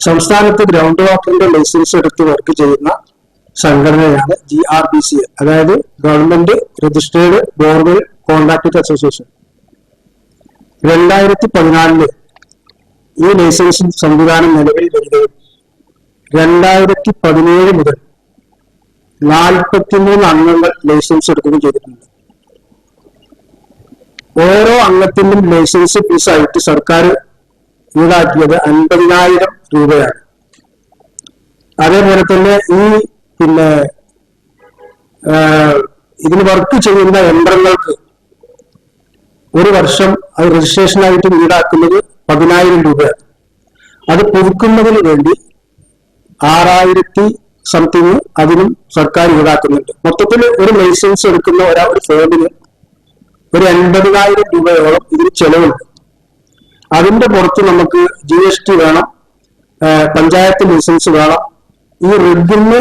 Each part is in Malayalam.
സംസ്ഥാനത്ത് ഗ്രൗണ്ട് വാട്ടറിന്റെ ലൈസൻസ് എടുത്ത് വർക്ക് ചെയ്യുന്ന സംഘടനയാണ് ജി ആർ ബി സി അതായത് government registered borewell contractor association രണ്ടായിരത്തി പതിനാലിൽ ഈ ലൈസൻസ് സംവിധാനം നിലവിൽ വരികയും രണ്ടായിരത്തി പതിനേഴ് മുതൽ നാൽപ്പത്തിമൂന്ന് അംഗങ്ങൾ ലൈസൻസ് എടുക്കുകയും ചെയ്തിട്ടുണ്ട്. ഓരോ അംഗത്തിനും ലൈസൻസ് ഫീസായിട്ട് സർക്കാർ ഈടാക്കിയത് അൻപതിനായിരം രൂപയാണ്. അതേപോലെ തന്നെ ഈ പിന്നെ ഇതിന് വർക്ക് ചെയ്യുന്ന യന്ത്രങ്ങൾക്ക് ഒരു വർഷം അത് രജിസ്ട്രേഷനായിട്ട് ഈടാക്കുന്നത് പതിനായിരം രൂപയാണ്. അത് പുതുക്കുന്നതിന് വേണ്ടി ആറായിരത്തി സംതിങ് അതിനും സർക്കാർ ഈടാക്കുന്നുണ്ട്. മൊത്തത്തിൽ ഒരു ലൈസൻസ് എടുക്കുന്ന ഒരാ ഒരു ഫേമിന് ഒരു എൺപതിനായിരം രൂപയോളം ഇതിന് ചെലവുണ്ട്. അതിന്റെ പുറത്ത് നമുക്ക് ജി എസ് ടി വേണം പഞ്ചായത്ത് ലൈസൻസ് വേണം. ഈ റിഗിന്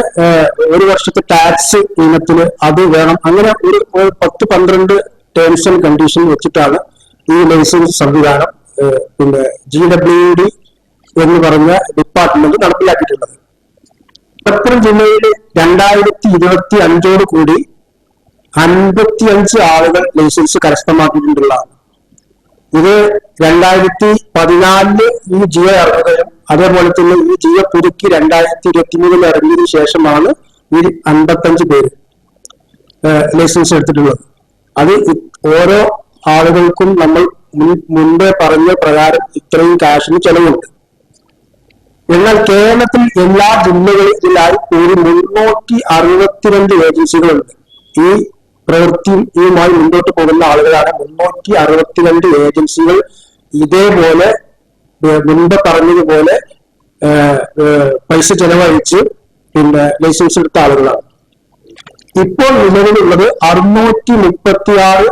ഒരു വർഷത്തെ ടാക്സ് ഇനത്തിൽ അത് വേണം. അങ്ങനെ ഒരു പത്ത് പന്ത്രണ്ട് ടേംസ് ആൻഡ് കണ്ടീഷൻ വെച്ചിട്ടാണ് ഈ ലൈസൻസ് സംവിധാനം പിന്നെ ജി ഡബ്ല്യു ഡി എന്ന് പറഞ്ഞ ഡിപ്പാർട്ട്മെന്റ് നടപ്പിലാക്കിയിട്ടുള്ളത്. മലപ്പുറം ജില്ലയിൽ രണ്ടായിരത്തി ഇരുപത്തി അഞ്ചോട് കൂടി അൻപത്തിയഞ്ച് ആളുകൾ ലൈസൻസ് കരസ്ഥമാക്കിയിട്ടുള്ളതാണ്. ഇത് രണ്ടായിരത്തി പതിനാലിൽ ഈ ജിയോ ഇറങ്ങുകയും അതേപോലെ തന്നെ ഈ ജിയോ പുതുക്കി രണ്ടായിരത്തി ഇരുപത്തി മൂന്നിൽ ഇറങ്ങിയതിനു ശേഷമാണ് ഈ അൻപത്തഞ്ച് പേര് ലൈസൻസ് എടുത്തിട്ടുള്ളത്. അത് ഓരോ ആളുകൾക്കും നമ്മൾ മുൻ- മുൻപേ പറഞ്ഞ പ്രകാരം ഇത്രയും കാശിന് ചെലവുണ്ട്. എന്നാൽ കേരളത്തിൽ എല്ലാ ജില്ലകളിലായി ഒരു മുന്നൂറ്റി അറുപത്തിരണ്ട് ഏജൻസികളുണ്ട്. ഈ പ്രവൃത്തിയുമായി മുന്നോട്ട് പോകുന്ന ആളുകളാണ്. മുന്നൂറ്റി അറുപത്തിരണ്ട് ഏജൻസികൾ ഇതേപോലെ മുൻപ് പറഞ്ഞതുപോലെ പൈസ ചെലവഴിച്ച് പിന്നെ ലൈസൻസ് എടുത്ത ആളുകളാണ്. ഇപ്പോൾ നിലവിലുള്ളത് അറുന്നൂറ്റി മുപ്പത്തി ആറ്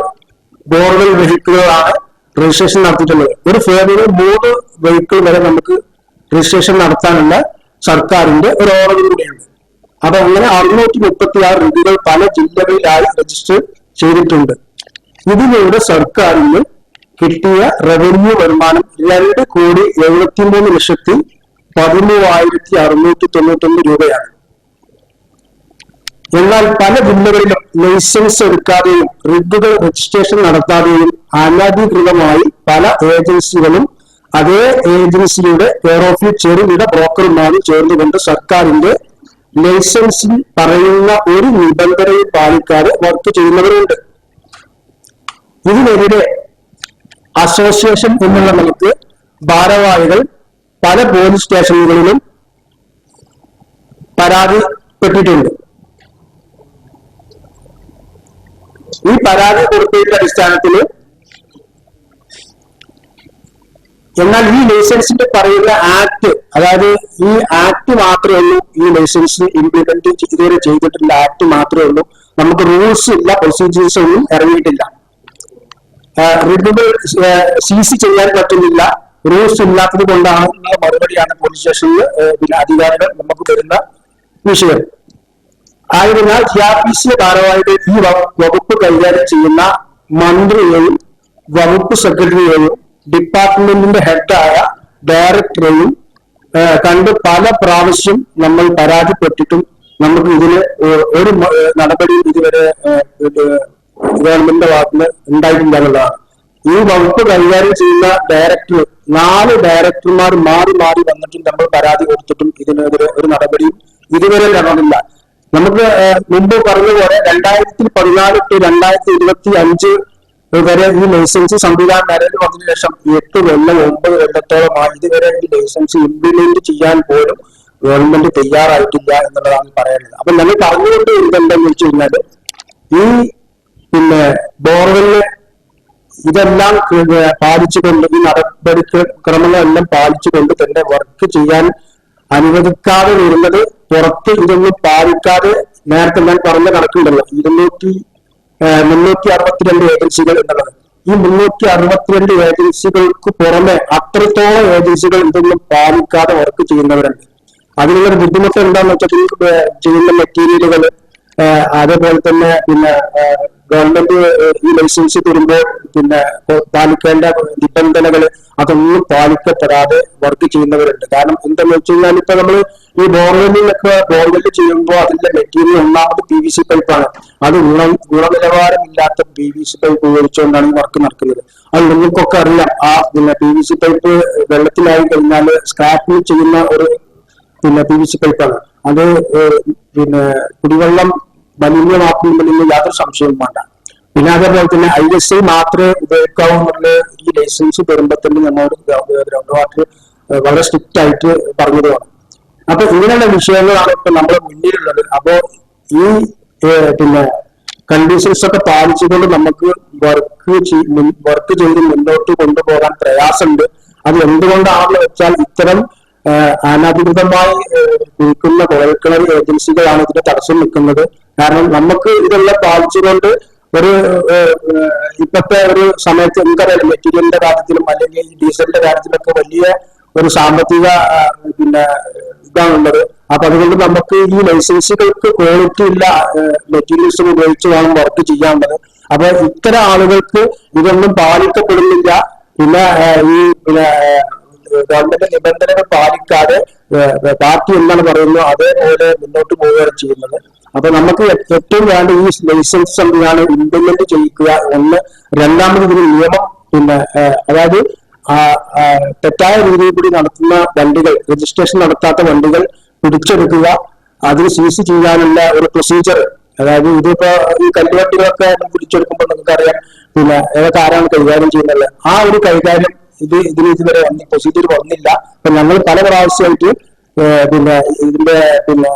ബോർവെൽ വെഹിക്കിളുകളാണ് രജിസ്ട്രേഷൻ നടത്തിയിട്ടുള്ളത്. ഒരു ഫേമിന് മൂന്ന് വെഹിക്കിൾ വരെ നമുക്ക് രജിസ്ട്രേഷൻ നടത്താനുള്ള സർക്കാരിന്റെ ഒരു ഓർഡർ കൂടിയുണ്ട്. അപ്പൊ അങ്ങനെ അറുന്നൂറ്റി മുപ്പത്തി ആറ് രീതികൾ പല ജില്ലകളിലായി രജിസ്റ്റർ ചെയ്തിട്ടുണ്ട്. ഇതിലൂടെ സർക്കാരിന് കിട്ടിയ റവന്യൂ വരുമാനം രണ്ട് കോടി എഴുപത്തിമൂന്ന് ലക്ഷത്തി പതിമൂവായിരത്തി അറുന്നൂറ്റി തൊണ്ണൂറ്റൊന്ന് രൂപയാണ്. എന്നാൽ പല ജില്ലകളിലും ലൈസൻസ് എടുക്കാതെയും റിഗുകൾ രജിസ്ട്രേഷൻ നടത്താതെയും അനധികൃതമായി പല ഏജൻസികളും അതേ ഏജൻസിയുടെ കെയർ ഓഫിൽ ചെറുകിട ബ്രോക്കർമാരും ചേർന്നുകൊണ്ട് സർക്കാരിന്റെ ലൈസൻസിൽ പറയുന്ന ഒരു നിബന്ധനയും പാലിക്കാതെ വർക്ക് ചെയ്യുന്നവരുണ്ട്. ഇതിനെതിരെ അസോസിയേഷൻ എന്നുള്ള നിലയ്ക്ക് ഭാരവാഹികൾ പല പോലീസ് സ്റ്റേഷനുകളിലും പരാതിപ്പെട്ടിട്ടുണ്ട്. ഈ പരാതി കൊടുത്തതിന്റെ അടിസ്ഥാനത്തിൽ എന്നാൽ ഈ ലൈസൻസിന്റെ പറയുന്ന ആക്ട് അതായത് ഈ ആക്ട് മാത്രമേ ഉള്ളൂ. ഈ ലൈസൻസ് ഇംപ്ലിമെന്റ് ഇതുവരെ ചെയ്തിട്ടുള്ള ആക്ട് മാത്രമേ ഉള്ളൂ. നമുക്ക് റൂൾസ് ഇല്ല പ്രൊസീജിയേഴ്സ് ഒന്നും ഇറങ്ങിയിട്ടില്ല. റിഗുകൾ സീസ് ചെയ്യാൻ പറ്റുന്നില്ല. റൂൾസ് ഇല്ലാത്തത് കൊണ്ടാണ് മറുപടിയാണ് പോലീസ് സ്റ്റേഷനിൽ അധികാരികൾ നമുക്ക് തരുന്ന വിഷയം. ആയതിനാൽ ജി ആർ ഭാരവാഹികൾ ഈ വകുപ്പ് കൈകാര്യം ചെയ്യുന്ന മന്ത്രിയെയും വകുപ്പ് സെക്രട്ടറിയെയും ഡിപ്പാർട്ട്മെന്റിന്റെ ഹെഡായ ഡയറക്ടറെയും കണ്ട് പല പ്രാവശ്യം നമ്മൾ പരാതിപ്പെട്ടിട്ടും നമുക്ക് ഇതിന് ഒരു നടപടി ഇതുവരെ ഗവൺമെന്റിന്റെ ഭാഗത്തുനിന്ന് ഉണ്ടായിട്ടില്ല എന്നുള്ളതാണ്. ഈ വകുപ്പ് കൈകാര്യം ചെയ്യുന്ന ഡയറക്ടർ നാല് ഡയറക്ടർമാർ മാറി മാറി വന്നിട്ടും നമ്മൾ പരാതി കൊടുത്തിട്ടും ഇതിനെതിരെ ഒരു നടപടിയും ഇതുവരെ നടന്നില്ല. നമുക്ക് മുമ്പ് പറഞ്ഞ പോലെ രണ്ടായിരത്തി പതിനാല് ടു രണ്ടായിരത്തി ഇരുപത്തി അഞ്ച് വരെ ഈ ലൈസൻസ് സംവിധാനം നിലവിൽ വന്നതിന് ശേഷം എട്ട് കൊല്ലം ഒമ്പത് കൊല്ലത്തോളമായി ഇതുവരെ ഈ ലൈസൻസ് ഇംപ്ലിമെന്റ് ചെയ്യാൻ പോലും ഗവൺമെന്റ് തയ്യാറായിട്ടില്ല എന്നുള്ളതാണ് പറയുന്നത് അപ്പൊ നമ്മൾ പറഞ്ഞുകൊണ്ട് ഇതെന്താന്ന് വെച്ച് കഴിഞ്ഞാൽ ഈ പിന്നെ ബോർവെല്ല് ഇതെല്ലാം പാലിച്ചുകൊണ്ട് ഈ നടപടി ക്രമങ്ങളെല്ലാം പാലിച്ചുകൊണ്ട് തന്നെ വർക്ക് ചെയ്യാൻ അനുവദിക്കാതെ വരുന്നത് പുറത്ത് ഇതൊന്നും പാലിക്കാതെ നേരത്തെ ഞാൻ പറഞ്ഞ കണക്കുണ്ടല്ലോ ഇരുന്നൂറ്റി മുന്നൂറ്റി അറുപത്തിരണ്ട് ഏജൻസികൾ എന്നുള്ളത്. ഈ മുന്നൂറ്റി അറുപത്തിരണ്ട് ഏജൻസികൾക്ക് പുറമെ അത്രത്തോളം ഏജൻസികൾ ഇതൊന്നും പാലിക്കാതെ വർക്ക് ചെയ്യുന്നവരുണ്ട്. അതിനുള്ള ബുദ്ധിമുട്ട് എന്താണെന്ന് വെച്ചാൽ ചെയ്യുന്ന മെറ്റീരിയലുകൾ അതേപോലെ തന്നെ പിന്നെ ഗവൺമെന്റ് ഈ ലൈസൻസ് തരുമ്പോൾ പിന്നെ പാലിക്കേണ്ട നിബന്ധനകൾ അതൊന്നും പാലിക്കപ്പെടാതെ വർക്ക് ചെയ്യുന്നവരുണ്ട്. കാരണം എന്താണെന്ന് വെച്ച് കഴിഞ്ഞാൽ ഇപ്പൊ നമ്മൾ ഈ ബോർവെല്ലിലൊക്കെ ബോർവെൽ ചെയ്യുമ്പോൾ അതിന്റെ മെറ്റീരിയൽ ഒന്നാമത് പി വി സി പൈപ്പാണ് അത് ഗുണ ഗുണനിലവാരമില്ലാത്ത പി വി സി പൈപ്പ് ഉപയോഗിച്ചുകൊണ്ടാണ് ഈ വർക്ക് നടക്കുന്നത്. അത് നിങ്ങൾക്കൊക്കെ അറിയാം ആ പിന്നെ പി വി സി പൈപ്പ് വെള്ളത്തിലായി കഴിഞ്ഞാൽ സ്ക്രാപ്പിൽ ചെയ്യുന്ന ഒരു പിന്നെ പി വി സി പൈപ്പാണ് അത് പിന്നെ കുടിവെള്ളം മലിനമാക്കുന്നതിൽ യാതൊരു സംശയവും വേണ്ട. പിന്നെ അതേപോലെ തന്നെ ഐ എസ് ഐ മാത്രമേ ഉപയോഗിക്കാവുന്നുള്ള. ഈ ലൈസൻസ് വരുമ്പോൾ തന്നെ നമ്മളോട് ഗ്രൗണ്ട് വാട്ടർ വളരെ സ്ട്രിക്റ്റ് ആയിട്ട് പറഞ്ഞതുമാണ്. അപ്പൊ ഇങ്ങനെയുള്ള വിഷയങ്ങളാണ് ഇപ്പൊ നമ്മുടെ മുന്നിലുള്ളത്. അപ്പോ ഈ പിന്നെ കണ്ടീഷൻസ് ഒക്കെ പാലിച്ചുകൊണ്ട് നമുക്ക് വർക്ക് വർക്ക് ചെയ്ത് മുന്നോട്ട് കൊണ്ടുപോകാൻ പ്രയാസമുണ്ട്. അത് എന്തുകൊണ്ടാണെന്ന് വെച്ചാൽ ഇത്തരം അനധികൃതമായി നിൽക്കുന്ന കുഴൽക്കിണർ ഏജൻസികളാണ് ഇതിന്റെ തടസ്സം നിൽക്കുന്നത്. കാരണം നമുക്ക് ഇതെല്ലാം പാലിച്ചുകൊണ്ട് ഒരു ഇപ്പോഴത്തെ ഒരു സമയത്ത് നമുക്കറിയാം മെറ്റീരിയലിന്റെ കാര്യത്തിലും അല്ലെങ്കിൽ ഡീസലിന്റെ കാര്യത്തിലൊക്കെ വലിയ ഒരു സാമ്പത്തിക പിന്നെ ഇതാണുള്ളത് അപ്പൊ അതുകൊണ്ട് നമുക്ക് ഈ ലൈസൻസുകൾക്ക് ക്വാളിറ്റി ഇല്ല മെറ്റീരിയൽസ് ഉപയോഗിച്ച് വേണം വർക്ക് ചെയ്യാനുള്ളത്. അപ്പൊ ഇത്തരം ആളുകൾക്ക് ഇതൊന്നും പാലിക്കപ്പെടുന്നില്ല. പിന്നെ ഈ പിന്നെ ഗവൺമെന്റ് നിബന്ധനകൾ പാലിക്കാതെ പാർട്ടി എന്താണ് പറയുന്നത് അതേപോലെ മുന്നോട്ട് പോവുകയാണ് ചെയ്യുന്നത്. അപ്പൊ നമുക്ക് ഏറ്റവും വേണ്ട ഈ ലൈസൻസ് സംവിധാനം ഇംപ്ലിമെന്റ് ചെയ്യിക്കുക ഒന്ന് രണ്ടാമത് ഇതിന് നിയമം പിന്നെ അതായത് തെറ്റായ രീതിയിൽ കൂടി നടത്തുന്ന വണ്ടികൾ രജിസ്ട്രേഷൻ നടത്താത്ത വണ്ടികൾ പിടിച്ചെടുക്കുക അതിന് സീസ് ചെയ്യാനുള്ള ഒരു പ്രൊസീജിയർ അതായത് ഇതിപ്പോ ഈ കല്ലുവട്ടികളൊക്കെ പിടിച്ചെടുക്കുമ്പോൾ നമുക്കറിയാം പിന്നെ ഏതൊക്കെ ആരാണ് കൈകാര്യം ചെയ്യുന്നത്. ആ ഒരു കൈകാര്യം ഇത് ഇതിന് ഇതുവരെ വന്നി പ്രൊസീജിയർ വന്നില്ല. അപ്പൊ ഞങ്ങൾ പല പ്രാവശ്യമായിട്ട് പിന്നെ ഇതിന്റെ പിന്നെ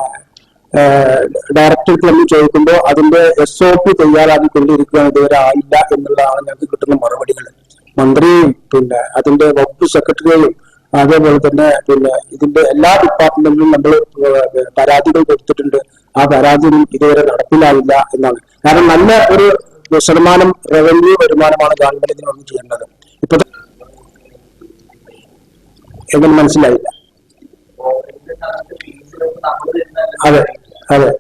ഡയറക്ടർക്ക് നമ്മൾ ചോദിക്കുമ്പോൾ അതിന്റെ എസ് ഒ പി തയ്യാറാക്കി കൊണ്ടിരിക്കുകയാണ് ഇതുവരെ ആയില്ല എന്നുള്ളതാണ് ഞങ്ങൾക്ക് കിട്ടുന്ന മറുപടികൾ. മന്ത്രിയും പിന്നെ അതിന്റെ വകുപ്പ് സെക്രട്ടറിയും അതേപോലെ തന്നെ പിന്നെ ഇതിന്റെ എല്ലാ ഡിപ്പാർട്ട്മെന്റിലും നമ്മൾ പരാതികൾ കൊടുത്തിട്ടുണ്ട്. ആ പരാതിയും ഇതുവരെ നടപ്പിലായില്ല എന്നാണ്. കാരണം നല്ല ഒരു ശതമാനം റവന്യൂ വരുമാനമാണ് ഗവൺമെന്റ് ഇതിനൊന്നും ചെയ്യേണ്ടത്. ഇപ്പൊ എങ്ങനെ മനസ്സിലായില്ല? അതെ അതെ.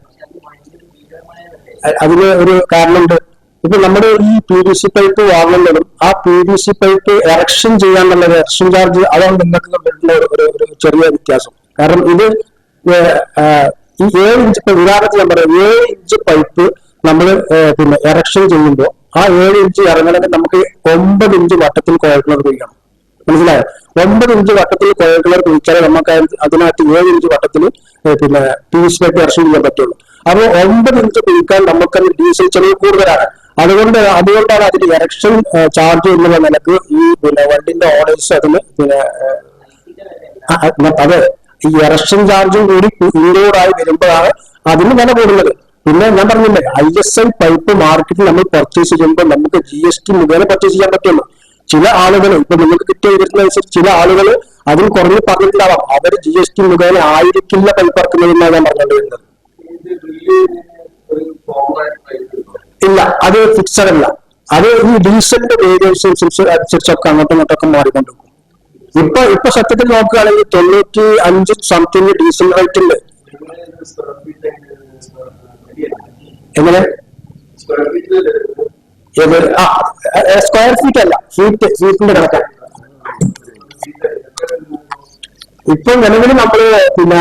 അതിന് ഒരു കാരണമുണ്ട്. ഇപ്പൊ നമ്മുടെ ഈ പി വി സി പൈപ്പ് വാങ്ങുന്നതും ആ P V C pipe erection ചെയ്യാന്നുള്ളത് എറക്ഷൻ ചാർജ് അതാണ് നിങ്ങൾക്ക് തമ്മിലുള്ള ഒരു- ചെറിയ വ്യത്യാസം. കാരണം ഇത് ഈ ഏഴ് ഇഞ്ച് ഉദാഹരണത്തിൽ ഞാൻ പറയാം ഏഴ് ഇഞ്ച് പൈപ്പ് നമ്മൾ പിന്നെ എറക്ഷൻ ചെയ്യുമ്പോൾ ആ ഏഴ് ഇഞ്ച് ഇറങ്ങണമെങ്കിൽ നമുക്ക് ഒമ്പത് ഇഞ്ച് വട്ടത്തിൽ കുഴൽക്കിണർ കുഴിക്കണം. മനസ്സിലായോ? ഒമ്പത് ഇഞ്ച് വട്ടത്തിൽ കുഴൽക്കിണർ കുഴിച്ചാലേ നമുക്ക് അതിന് അതിനകത്ത് ഏഴ് ഇഞ്ച് വട്ടത്തിൽ പിന്നെ പി സി പൈപ്പ് ഇറക്ഷൻ ചെയ്യാൻ പറ്റുള്ളൂ. അപ്പോൾ ഒമ്പത് ഇഞ്ച് കുഴിക്കാൻ നമുക്കത് ഡീസൽ ചെലവ് കൂടുതലാണ്. അതുകൊണ്ട് അതുകൊണ്ടാണ് അതിന് എറക്ഷൻ ചാർജ് എന്നുള്ള നിലയ്ക്ക് ഈ പിന്നെ വണ്ടിന്റെ ഓണേഴ്സ് അതിന് പിന്നെ അതെ ഈ എറക്ഷൻ ചാർജും കൂടി ഇൻക്ലൂഡായി വരുമ്പോഴാണ് അതിന് വില കൂടുന്നത്. പിന്നെ ഞാൻ പറഞ്ഞില്ലേ ഐ എസ് ഐ പൈപ്പ് മാർക്കറ്റിൽ നമ്മൾ പർച്ചേസ് ചെയ്യുമ്പോൾ നമുക്ക് ജി എസ് ടി മുഖേന പർച്ചേസ് ചെയ്യാൻ പറ്റുള്ളൂ. ചില ആളുകൾ ഇപ്പൊ നിങ്ങൾക്ക് കിട്ടിയ വിവരത്തിനനുസരിച്ച് ചില ആളുകൾ അതിൽ കുറഞ്ഞ് പറഞ്ഞിട്ടുണ്ടാവാം. അവർ ജി എസ് ടി മുഖേന ആയിരിക്കില്ല പൈപ്പ് ഇറക്കുന്നതെന്നാണ് ഞാൻ പറഞ്ഞുകൊണ്ട് വരുന്നത് ഇല്ല അത് ഫിക്സഡ് അല്ല. അത് ഈ ഡീസലിന്റെ വേരിയൻസ് അനുസരിച്ചൊക്കെ അങ്ങോട്ടും ഇങ്ങോട്ടൊക്കെ മാറിക്കൊണ്ടിരിക്കും. ഇപ്പൊ ഇപ്പൊ സത്യത്തിൽ നോക്കുകയാണെങ്കിൽ തൊണ്ണൂറ്റി അഞ്ച് സംതിങ് ഡീസൽ റേറ്റ് ഉണ്ട്. എങ്ങനെ? സ്ക്വയർ ഫീറ്റ് അല്ല. ഫീറ്റ് ഫീറ്റിന്റെ കണക്കാണ് ഇപ്പൊ നിലവിൽ നമ്മൾ പിന്നെ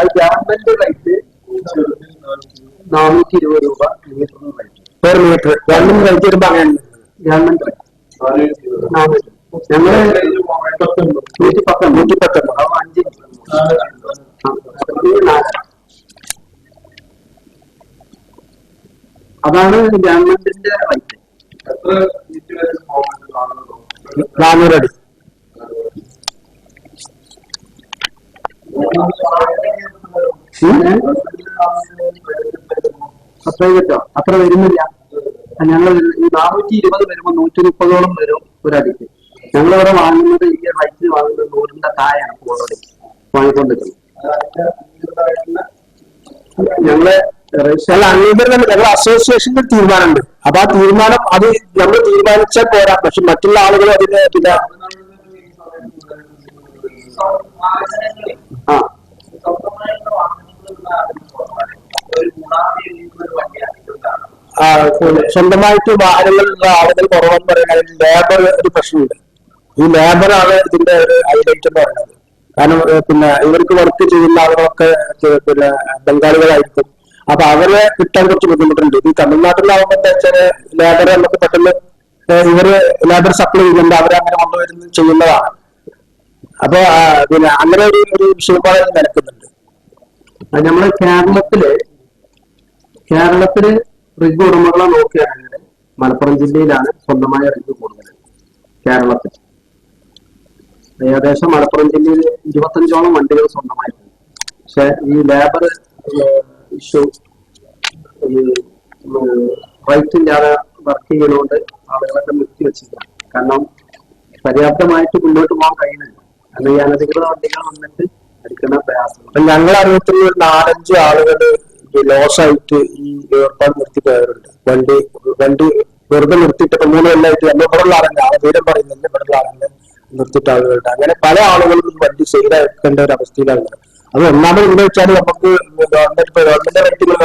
അത് ഗവൺമെന്റ് റേറ്റ് നാനൂറ്റി ഇരുപത് രൂപ മീറ്ററിന് rate per metre government rate വരുമ്പോ അങ്ങനെയാണ് ഗവൺമെന്റ് റേറ്റ് നാനൂറ്റി ഞങ്ങൾ നൂറ്റി പത്ത് നൂറ്റി പത്തൊമ്പത് അഞ്ച്. അതാണ് ഗവൺമെന്റിന്റെ റേറ്റ് നാനൂറ് അടി. അത്ര കിട്ടോ. അത്ര വരുന്നില്ല. ഞങ്ങൾ ഈ നാനൂറ്റി ഇരുപത് വരുമ്പോ നൂറ്റി മുപ്പതോളം വരും ഒരടിക്ക്. ഞങ്ങളിവിടെ വാങ്ങുന്നത് ഈ റൈറ്റിൽ വാങ്ങുന്നത് നൂറിന്റെ താഴെയാണ് ഓൾറെഡി വാങ്ങിക്കൊണ്ടിരിക്കുന്നത്. ഞങ്ങൾ ഞങ്ങൾ അസോസിയേഷന്റെ തീരുമാനമുണ്ട്. അപ്പൊ ആ തീരുമാനം അത് നമ്മൾ തീരുമാനിച്ചാൽ പോരാ. പക്ഷെ മറ്റുള്ള ആളുകൾ അതിന് പിന്നെ ആ. സ്വന്തമായിട്ട് വാഹനങ്ങളുള്ള ആളുകൾ കുറവെന്ന് പറയുന്നത് ലേബർ ഒരു പ്രശ്നമുണ്ട്. ഈ ലേബറാണ് ഇതിന്റെ ഒരു ഹൈലൈറ്റ് പറയുന്നത്. കാരണം പിന്നെ ഇവർക്ക് വർക്ക് ചെയ്യുന്ന ആളുകളൊക്കെ പിന്നെ ബംഗാളികളായിരിക്കും. അപ്പൊ അവരെ കിട്ടാൻ കുറച്ച് ബുദ്ധിമുട്ടുണ്ട്. ഈ തമിഴ്നാട്ടിലാവുമ്പോൾ എന്താ വെച്ചാൽ ലേബർ നമുക്ക് പെട്ടെന്ന് ഇവർ ലേബർ സപ്ലൈ ചെയ്യുന്നുണ്ട്. അവരങ്ങനെ കൊണ്ടുവരുന്ന ചെയ്യുന്നതാണ്. അപ്പൊ പിന്നെ അങ്ങനെ ഒരു ഒരു വിഷയപാട് നടക്കുന്നുണ്ട്. നമ്മൾ കേരളത്തിൽ കേരളത്തിൽ റിഗ് ഉടമകളെ നോക്കുകയാണെങ്കിൽ മലപ്പുറം ജില്ലയിലാണ് സ്വന്തമായ റിഗ് കൂടുതൽ കേരളത്തിൽ. ഏകദേശം മലപ്പുറം ജില്ലയിൽ ഇരുപത്തഞ്ചോളം വണ്ടികൾ സ്വന്തമായിട്ടുണ്ട് പക്ഷെ ഈ ലേബർ ഇഷ്യൂ ഈ റൈറ്റ് ഇല്ലാതെ വർക്ക് ചെയ്യുന്നതുകൊണ്ട് ആളുകളൊക്കെ നിർത്തി വെച്ചില്ല കാരണം പര്യാപ്തമായിട്ട് മുന്നോട്ട് പോകാൻ കഴിയുന്നില്ല. കാരണം ഈ അനധികൃത വണ്ടികൾ വന്നിട്ട് എടുക്കുന്ന അപ്പൊ ഞങ്ങൾ അറിയത്തുള്ള ഒരു നാലഞ്ച് ആളുകൾ ലോസ് ആയിട്ട് ഈ ഏർപ്പാട് നിർത്തി പോയവരുണ്ട് വണ്ടി വണ്ടി വെറുതെ നിർത്തിയിട്ട് ഇപ്പൊ മൂന്ന് കൊല്ലമായിട്ട് നമ്മൾ ഇവിടെയുള്ള ആളല്ല ആദ്യം പറയുന്നുണ്ട് ഇവിടെയുള്ള ആളല്ല നിർത്തിയിട്ട് ആളുകളുണ്ട്. അങ്ങനെ പല ആളുകളും ഈ വണ്ടി ശരിയാക്കേണ്ട ഒരു അവസ്ഥയിലാണ്. അത് ഒന്നാമത് എന്താ വെച്ചാൽ നമുക്ക് ഗവൺമെന്റ് ഗവൺമെന്റ് വ്യക്തികൾ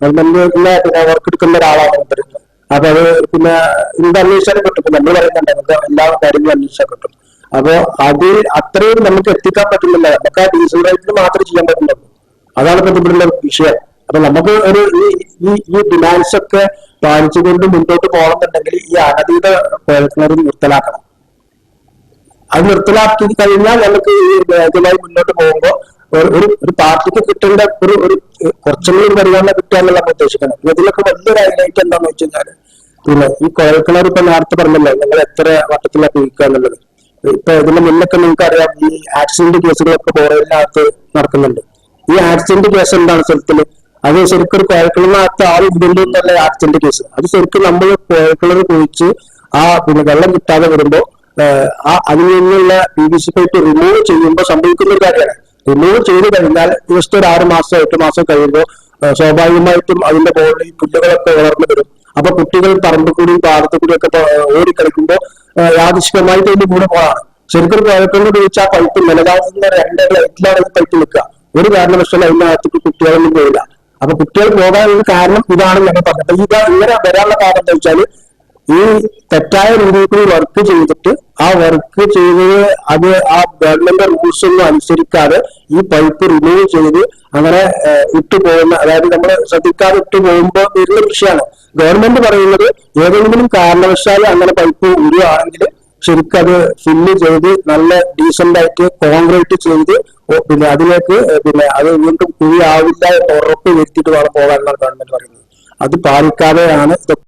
ഗവൺമെന്റിലെ പിന്നെ വർക്ക് എടുക്കുന്ന ഒരാളാണ്. അപ്പൊ അത് പിന്നെ എന്ത് അന്വേഷിച്ചാലും കിട്ടും നമ്മൾ പറയുന്നുണ്ട് നമുക്ക് എല്ലാ കാര്യങ്ങളും അന്വേഷിച്ചാൽ കിട്ടും അപ്പൊ അത് അത്രയും നമുക്ക് എത്തിക്കാൻ പറ്റുന്നില്ല. നമുക്ക് ആ ഡീസൽ റേറ്റിൽ മാത്രമേ ചെയ്യാൻ പറ്റുന്നുള്ളൂ. അതാണ് ഇപ്പൊ വിഷയം. അപ്പൊ നമുക്ക് ഒരു ഈ ഈ ഡിമാൻഡ്സ് ഒക്കെ പാലിച്ചുകൊണ്ട് മുന്നോട്ട് പോകണമെന്നുണ്ടെങ്കിൽ ഈ അനധികൃത പ്രവർത്തനം നിർത്തലാക്കണം. അത് നിർത്തലാക്കി കഴിഞ്ഞാൽ നമുക്ക് ഈ ഇതുമായി മുന്നോട്ട് പോകുമ്പോൾ ഒരു ഒരു പാർട്ടിക്ക് കിട്ടേണ്ട ഒരു ഒരു കുറച്ചുകൂടി ഒരു പരിഗണന കിട്ടുക എന്നുള്ള നമ്മൾ ഉദ്ദേശിക്കണം ഇതിലൊക്കെ വലിയൊരു ഹൈലൈറ്റ് എന്താണെന്ന് വെച്ച് കഴിഞ്ഞാൽ പിന്നെ ഈ കുഴൽക്കിണർ ഇപ്പൊ നേരത്തെ പറഞ്ഞല്ലോ നിങ്ങൾ എത്ര വട്ടത്തിലാണ് ഉപയോഗിക്കുക എന്നുള്ളത്. ഇപ്പൊ ഇതിന് മുന്നൊക്കെ നിങ്ങൾക്ക് അറിയാം ഈ ആക്സിഡന്റ് കേസുകളൊക്കെ ബോറയിനകത്ത് നടക്കുന്നുണ്ട്. ഈ ആക്സിഡന്റ് കേസ് എന്താണ് സ്ഥലത്തിൽ അത് ശരിക്കും ഒരു കുഴൽക്കിണറിനകത്ത് ആൾ ഇതിന്റെ നല്ല ആക്സിഡന്റ് കേസ് അത് ശരിക്കും നമ്മൾ കുഴൽക്കിണർ കുഴിച്ച് ആ പിന്നെ വെള്ളം കിട്ടാതെ വരുമ്പോ ആ അതിൽ നിന്നുള്ള P V C pipe remove ചെയ്യുമ്പോൾ സംഭവിക്കുന്ന ഒരു കാര്യമാണ്. റിമൂവ് ചെയ്ത് കഴിഞ്ഞാൽ ജസ്റ്റ് ഒരു ആറ് മാസം എട്ട് മാസം കഴിയുമ്പോൾ സ്വാഭാവികമായിട്ടും അതിന്റെ ബോർഡിൽ പുല്ലുകളൊക്കെ വളർന്നു വരും. അപ്പൊ കുട്ടികൾ പറമ്പ് കൂടിയും പാടത്ത് കൂടിയും ഒക്കെ ഓടി ഓടിക്കളിക്കുമ്പോൾ യാദൃശികമായിട്ട് തോന്നി കൂടെ പോകാണ് ശരിക്കും കുഴപ്പങ്ങൾ ചോദിച്ചാൽ പൈപ്പ് നിലകാലത്തുന്ന രണ്ട് ലൈറ്റിലാണ് ഈ പൈപ്പ് നിൽക്കുക. ഒരു കാരണവശാലും അതിന്റെ അകത്തേക്ക് കുട്ടികളൊന്നും പോയില്ല അപ്പൊ കുട്ടികൾ പോകാനുള്ള കാരണം ഇതാണ് ഞങ്ങൾ പറഞ്ഞത്. അപ്പൊ ഇത് ഇങ്ങനെ വരാനുള്ള കാരണം എന്താ വെച്ചാൽ ഈ തെറ്റായ രീതിയിൽ വർക്ക് ചെയ്തിട്ട് ആ വർക്ക് ചെയ്ത് അത് ആ ഗവൺമെന്റ് റൂൾസ് ഒന്നും അനുസരിക്കാതെ ഈ പൈപ്പ് റിമൂവ് ചെയ്ത് അങ്ങനെ ഇട്ടു പോകുന്ന അതായത് നമ്മൾ ശ്രദ്ധിക്കാതെ ഇട്ടു പോകുമ്പോൾ വരുന്ന വിഷയമാണ് ഗവൺമെന്റ് പറയുന്നത് ഏതെങ്കിലും കാരണവശാൽ അങ്ങനെ പൈപ്പ് ഉരുവാണെങ്കിൽ ശരിക്കും അത് ഫില്ല് ചെയ്ത് നല്ല ഡീസന്റ് ആയിട്ട് കോൺക്രീറ്റ് ചെയ്ത് പിന്നെ അതിലേക്ക് പിന്നെ അത് വീണ്ടും കുഴി ആവില്ല എന്ന് ഉറപ്പ് വരുത്തിയിട്ട് വേണം പോകാനാണ് ഗവൺമെന്റ് പറയുന്നത്. അത് പാലിക്കാതെയാണ്